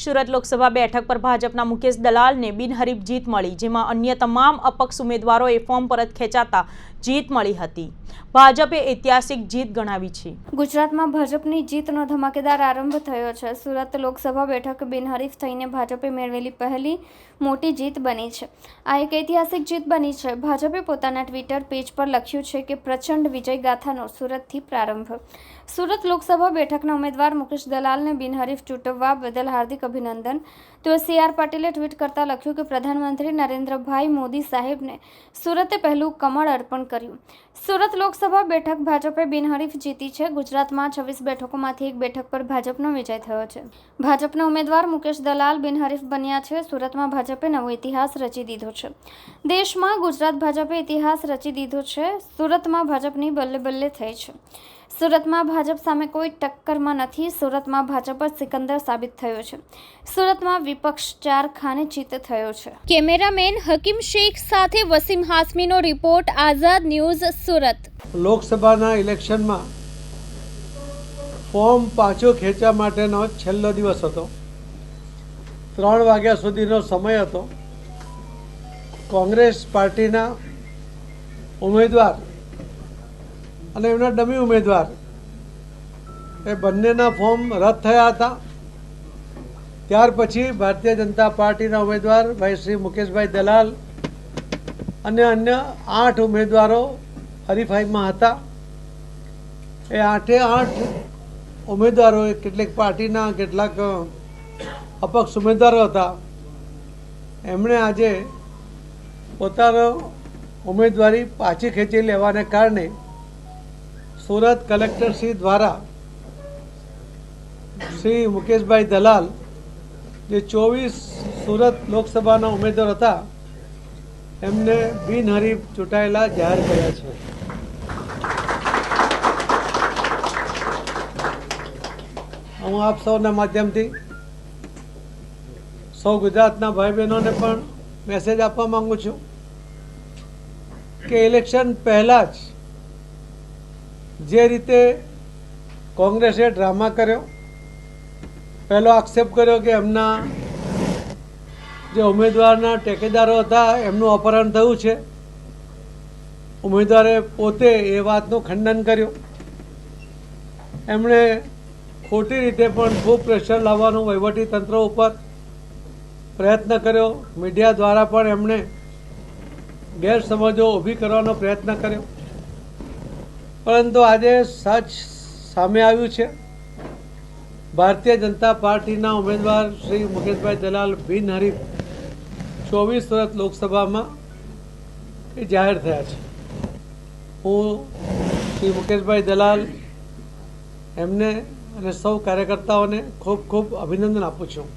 સુરત લોકસભા બેઠક પર ભાજપના મુકેશ દલાલને બિનહરીફ જીત મળી, જેમાં અન્ય તમામ અપક્ષ ઉમેદવારોએ ફોર્મ પરત ખેંચાતા જીત મળી હતી. ભાજપે ઐતિહાસિક જીત ગણાવી છે. ગુજરાતમાં ભાજપની જીતનો ધમાકેદાર આરંભ થયો છે. સુરત લોકસભા બેઠક બિનહરીફ થઈને ભાજપે મેળવેલી પહેલી મોટી જીત બની છે. આ એક ઐતિહાસિક જીત બની છે. ભાજપે પોતાના ટ્વિટર પેજ પર લખ્યું છે કે, પ્રચંડ વિજય ગાથાનો સુરતથી પ્રારંભ. સુરત લોકસભા બેઠકના ઉમેદવાર મુકેશ દલાલને બિનહરીફ ચૂંટવવા બદલ હાર્દિક અભિનંદન. તો સી આર પાટીલે ટ્વીટ કરતા લખ્યું કે પ્રધાનમંત્રી નરેન્દ્રભાઈ મોદી સાહેબને સુરતે પહેલું કમળ અર્પણ કર્યું. સુરત લોકસભા બેઠક ભાજપે બિનહરીફ જીતી છે. ગુજરાતમાં છવ્વીસ બેઠકોમાંથી એક બેઠક પર ભાજપનો વિજય થયો છે. ભાજપના ઉમેદવાર મુકેશ દલાલ બિનહરીફ બન્યા છે. સુરતમાં ભાજપે નવો ઇતિહાસ રચી દીધો છે. દેશમાં ગુજરાત ભાજપે ઇતિહાસ રચી દીધો છે. સુરતમાં ભાજપની બલ્લે બલ્લે થઈ છે. સુરતમાં ભાજપ સામે કોઈ ટક્કરમાં નથી. સુરતમાં ભાજપ જ સિકંદર સાબિત થયો છે. સુરતમાં વિપક્ષ ચાર ખાને જીત થયો છે. કેમેરામેન હકીમ શેખ સાથે વસીમ હાસમીનો રિપોર્ટ આઝાદ ન્યૂઝ સુરત. લોકસભાના ઇલેક્શનમાં ફોર્મ પાછો ખેંચવા માટેનો છેલ્લો દિવસ હતો. ત્રણ વાગ્યા સુધીનો સમય હતો. કોંગ્રેસ પાર્ટીના ઉમેદવાર અને એમના ડમી ઉમેદવાર એ બંનેના ફોર્મ રદ થયા હતા. ત્યાર પછી ભારતીય જનતા પાર્ટીના ઉમેદવાર ભાઈ શ્રી મુકેશભાઈ દલાલ અને અન્ય આઠ ઉમેદવારો હરીફાઈમાં હતા. એ આઠે આઠ ઉમેદવારો કેટલીક પાર્ટીના કેટલાક અપક્ષ ઉમેદવારો હતા. એમણે આજે પોતાનો ઉમેદવારી પાછી ખેંચી લેવાને કારણે સુરત કલેક્ટરશ્રી દ્વારા શ્રી મુકેશભાઈ દલાલ જે ચોવીસ સુરત લોકસભાના ઉમેદવાર હતા, એમને બિનહરીફ ચૂંટાયેલા જાહેર કર્યા છે. હું આપ સૌના માધ્યમથી સૌ ગુજરાતના ભાઈ બહેનોને પણ મેસેજ આપવા માંગુ છું કે ઇલેક્શન પહેલાં જ જે રીતે કોંગ્રેસે ડ્રામા કર્યો પહેલો આક્ષેપ કર્યો કે એમના જે ઉમેદવારના ટેકેદારો હતા, એમનું અપહરણ થયું છે. ઉમેદવારે પોતે એ વાતનું ખંડન કર્યું. એમણે ખોટી રીતે પણ ખૂબ પ્રેશર લાવવાનું વહીવટી તંત્ર ઉપર પ્રયત્ન કર્યો. મીડિયા દ્વારા પણ એમણે ગેરસમજો ઊભી કરવાનો પ્રયત્ન કર્યો. પરંતુ આજે સચ સામે આવ્યું છે. ભારતીય જનતા પાર્ટીના ઉમેદવાર શ્રી મુકેશભાઈ દલાલ બિનહરીફ ચોવીસ સુરત લોકસભામાં એ જાહેર થયા છે. હું શ્રી મુકેશભાઈ દલાલ એમને અને સૌ કાર્યકર્તાઓને ખૂબ ખૂબ અભિનંદન આપું છું.